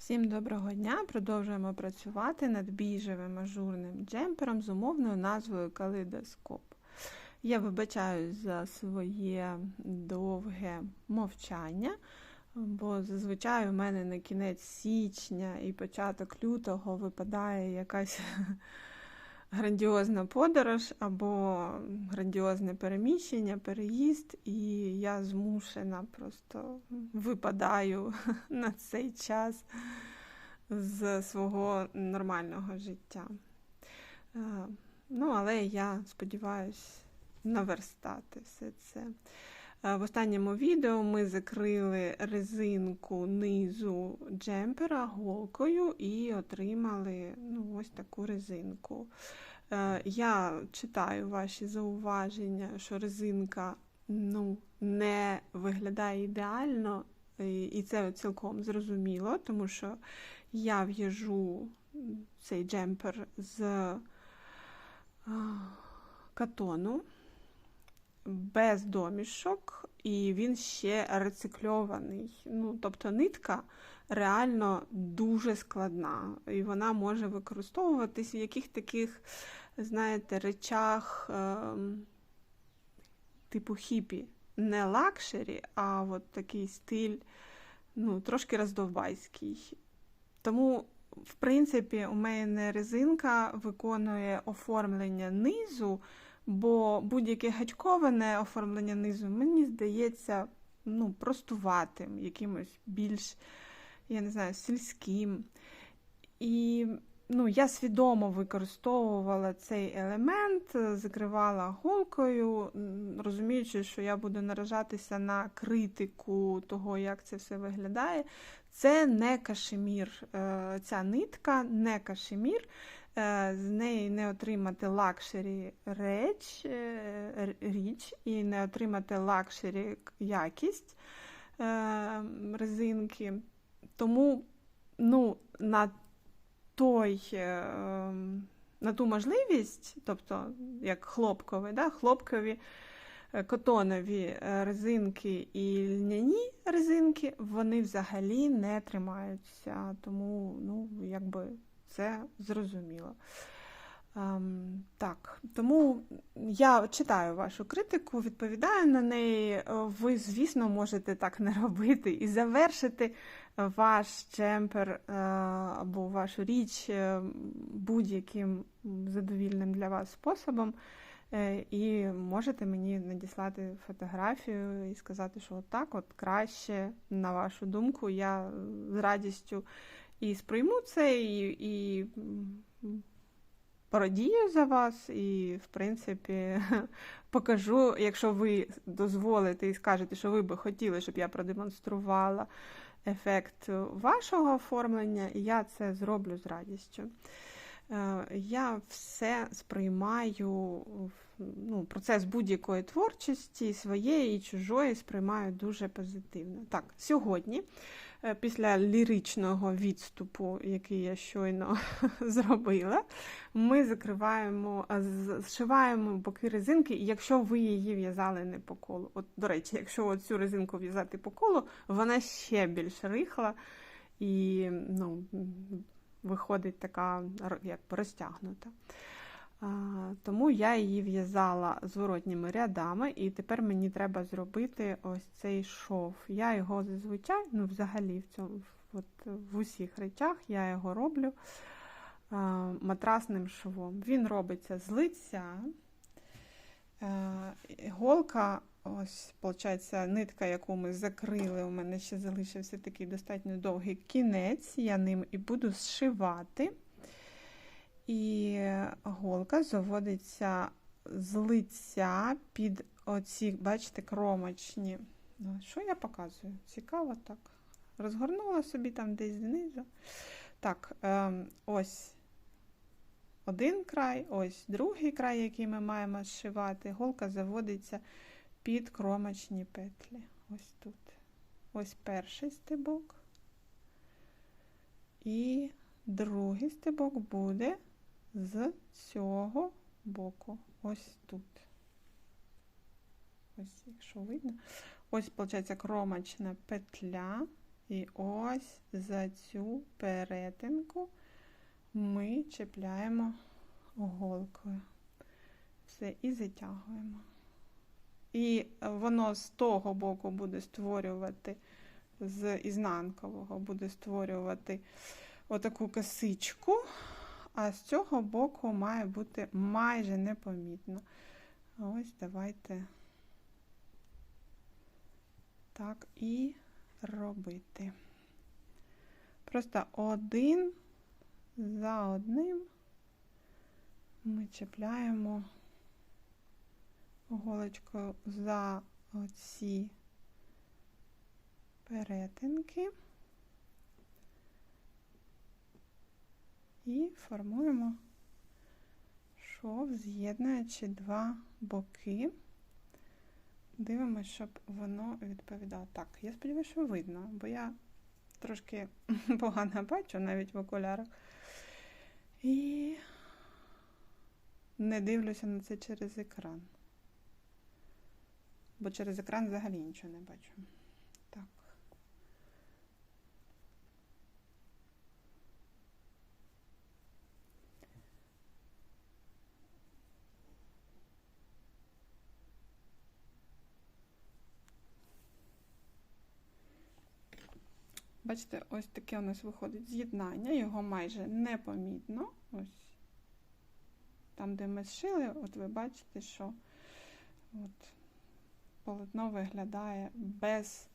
Всім доброго дня! Продовжуємо працювати над біжевим ажурним джемпером з умовною назвою Калейдоскоп. Я вибачаюсь за своє довге мовчання, бо зазвичай у мене на кінець січня і початок лютого випадає якась грандіозна подорож або грандіозне переміщення, переїзд, і я змушена просто випадаю на цей час з свого нормального життя. Е, ну, але я сподіваюся наверстати все це. Е, в останньому відео ми закрили резинку низу джемпера голкою і отримали ну, ось таку резинку. Е, я читаю ваші зауваження, що резинка ну, не виглядає ідеально, і це цілком зрозуміло, тому що я в'яжу цей джемпер з катону без домішок, і він ще рецикльований. Ну, Тобто нитка реально дуже складна, і вона може використовуватись в яких таких, знаєте, речах е, типу хіпі. Не лакшері, а от такий стиль, ну, трошки роздовбайський. Тому, в принципі, у мене резинка виконує оформлення низу бо будь-яке гачковане оформлення низу, мені здається, ну, простуватим, якимось більш, я не знаю, сільським. І ну, я свідомо використовувала цей елемент, закривала голкою, розуміючи, що я буду наражатися на критику того, як це все виглядає. Це не кашемір, е, ця нитка, не кашемір. Е, з неї не отримати лакшері реч, е, річ і не отримати лакшері якість е, резинки. Тому ну, на той, на ту можливість, тобто як хлопкові, да, хлопкові котонові резинки і льняні резинки, вони взагалі не тримаються. Тому, ну, якби це зрозуміло. Um, так, Тому я читаю вашу критику, відповідаю на неї. Ви, звісно, можете так не робити і завершити ваш чемпер е, або вашу річ е, будь-яким задовільним для вас способом. Е, і можете мені надіслати фотографію і сказати, що отак от краще, на вашу думку, я з радістю і сприйму це, і і порадію за вас, і, в принципі, покажу, якщо ви дозволите і скажете, що ви би хотіли, щоб я продемонструвала ефект вашого оформлення, і я це зроблю з радістю. Е, я все сприймаю, ну, процес будь-якої творчості, своєї і чужої сприймаю дуже позитивно. Так, сьогодні після ліричного відступу, який я щойно зробила, ми закриваємо, зшиваємо боки резинки, якщо ви її в'язали не по колу. От, До речі, якщо цю резинку в'язати по колу, вона ще більш рихла і ну, виходить така як розтягнута. Тому я її в'язала зворотніми рядами, і тепер мені треба зробити ось цей шов. Я його зазвичай, ну взагалі в цьому, от, в усіх речах я його роблю матрасним швом. Він робиться з лиця. Голка, ось, виходить, нитка, яку ми закрили, у мене ще залишився такий достатньо довгий кінець, я ним і буду зшивати. І голка заводиться з лиця під оці, бачите, кромочні. Ну, що я показую? Цікаво так. Розгорнула собі там десь знизу. Так, ем, ось один край, ось другий край, який ми маємо зшивати. Голка заводиться під кромочні петлі. Ось тут. Ось перший стебок. І другий стебок буде з цього боку. Ось тут. Ось, якщо видно. Ось, виходить, кромочна петля, І ось за цю перетинку ми чіпляємо голкою. Все, і затягуємо. І воно з того боку буде створювати, з ізнанкового буде створювати отаку косичку, а з цього боку має бути майже непомітно. Ось давайте так і робити. Просто один за одним ми чіпляємо голочкою за оці перетинки і формуємо шов, з'єднуючи два боки. Дивимося, щоб воно відповідало. Так, я сподіваюся, що видно, бо я трошки погано бачу навіть в окулярах. І не дивлюся на це через екран. Бо через екран взагалі нічого не бачу. Так. Бачите, ось таке у нас виходить з'єднання, його майже непомітно. Ось там, де ми зшили, от ви бачите, що от, полотно виглядає без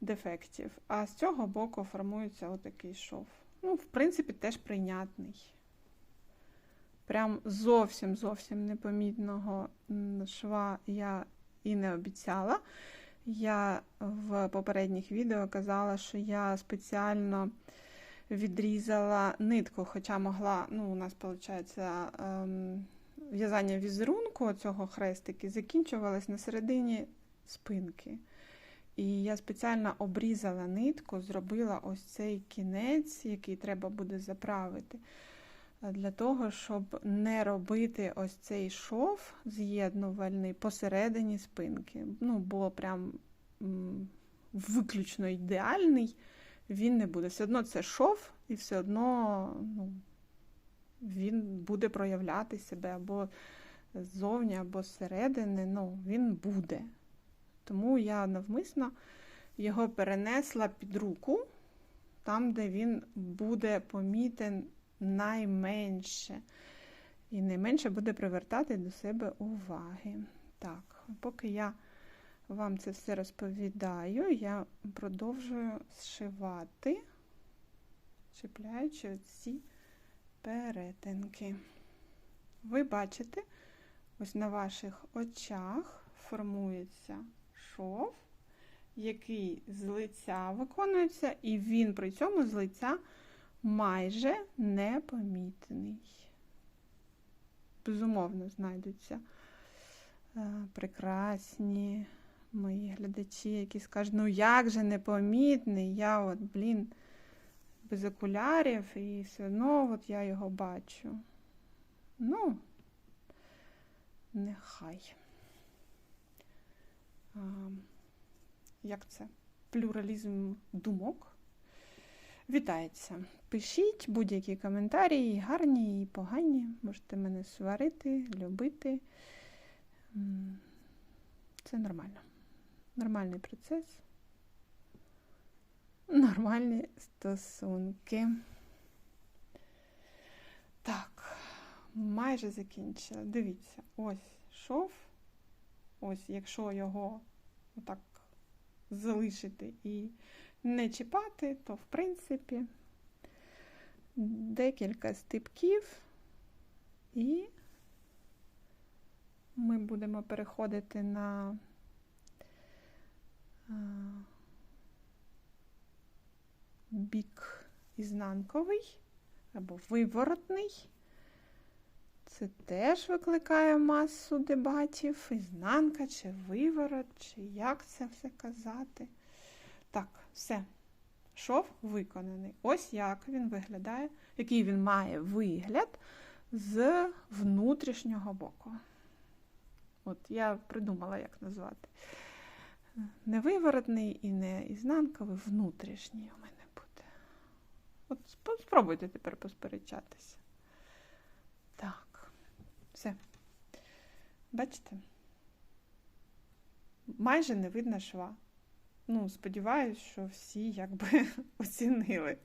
дефектів. А з цього боку формується отакий шов. Ну, в принципі, теж прийнятний. Прям зовсім зовсім непомітного шва я і не обіцяла. Я в попередніх відео казала, що я спеціально відрізала нитку, хоча могла, ну, у нас, виходить, ем, в'язання візерунку цього хрестики закінчувалось на середині спинки. І я спеціально обрізала нитку, зробила ось цей кінець, який треба буде заправити, для того, щоб не робити ось цей шов з'єднувальний посередині спинки. Ну, бо прям виключно ідеальний він не буде. Все одно це шов, і все одно ну, він буде проявляти себе або ззовні, або зсередини, ну, він буде. Тому я навмисно його перенесла під руку, там, де він буде помітен найменше. І найменше буде привертати до себе уваги. Так, поки я вам це все розповідаю, я продовжую зшивати, чіпляючи ці перетинки. Ви бачите, ось на ваших очах формується шов, який з лиця виконується, і він при цьому з лиця майже непомітний. Безумовно, знайдуться е, прекрасні мої глядачі, які скажуть, ну як же непомітний, я от, блін, без окулярів, і все одно от я його бачу. Ну, нехай. Як це? Плюралізм думок. Вітається. Пишіть будь-які коментарі, і гарні, і погані. Можете мене сварити, любити. Це нормально. Нормальний процес. Нормальні стосунки. Так, майже закінчила. Дивіться, ось шов. Ось, якщо його отак залишити і не чіпати, то, в принципі, декілька стипків, і ми будемо переходити на бік ізнанковий або виворотний. Це теж викликає масу дебатів, ізнанка чи виворот, чи як це все казати. Так, все. Шов виконаний. Ось як він виглядає, який він має вигляд з внутрішнього боку. От я придумала, як назвати. не виворотний і не ізнанковий, внутрішній у мене буде. От спробуйте тепер посперечатися. Так, все. Бачите? Майже не видно шва. Ну, сподіваюсь, що всі якби оцінили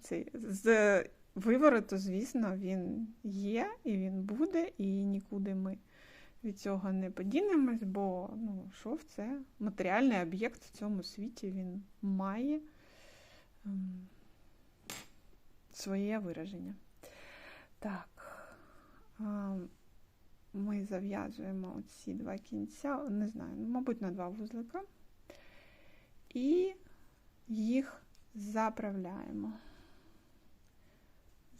цей. З вивороту, звісно, він є і він буде, і нікуди ми від цього не подінемось, бо ну, шов це матеріальний об'єкт в цьому світі, він має ем, своє вираження. Так, ми зав'язуємо ці два кінця, не знаю, ну, мабуть, на два вузлика, і їх заправляємо.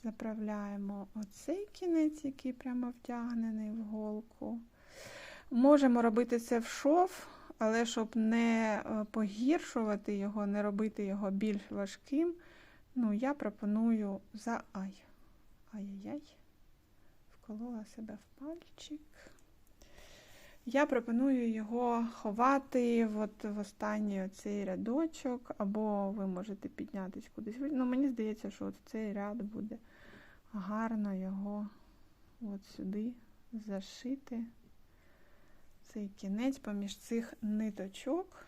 Заправляємо оцей кінець, який прямо втягнений в голку. Можемо робити це в шов, але щоб не е, погіршувати його, не робити його більш важким, ну, я пропоную за ай. Ай-яй-яй. Вколола себе в пальчик. Я пропоную його ховати от в останній оцей рядочок, або ви можете піднятись кудись. Ну, мені здається, що от цей ряд буде гарно його от сюди зашити. Цей кінець поміж цих ниточок,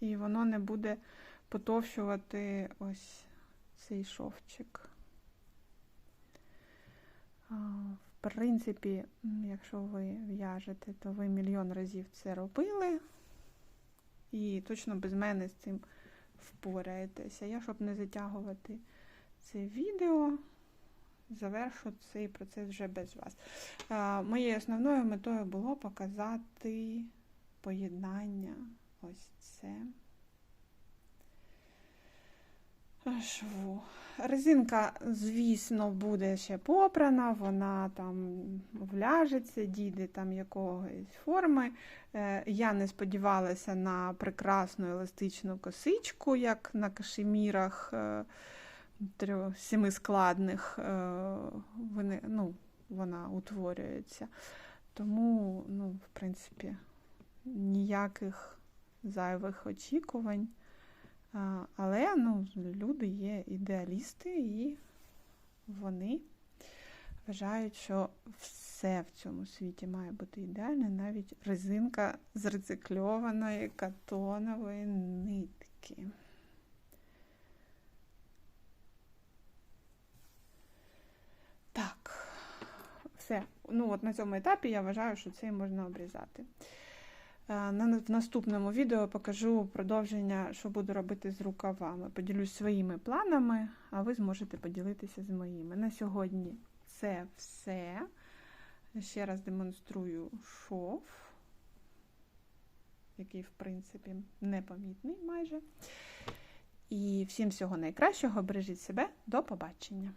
і воно не буде потовщувати ось цей шовчик. Принципі, якщо ви в'яжете, то ви мільйон разів це робили. І точно без мене з цим впораєтеся. Я, щоб не затягувати це відео, завершу цей процес вже без вас. Моєю основною метою було показати поєднання ось це шву. Резинка, звісно, буде ще попрана, вона там вляжеться, дійде там якоїсь форми. Е, Я не сподівалася на прекрасну еластичну косичку, як на кашемірах е, семискладних. е, Вони, ну, вона утворюється. Тому, ну, в принципі, ніяких зайвих очікувань. Але ну, люди є ідеалісти, і вони вважають, що все в цьому світі має бути ідеальне, навіть резинка з рецикльованої катонової нитки. Так, все. Ну, от на цьому етапі я вважаю, що це можна обрізати. Е, В наступному відео покажу продовження, що буду робити з рукавами. Поділюсь своїми планами, а ви зможете поділитися з моїми. На сьогодні це все. Ще раз демонструю шов, який, в принципі, непомітний майже. І всім всього найкращого. Бережіть себе. До побачення!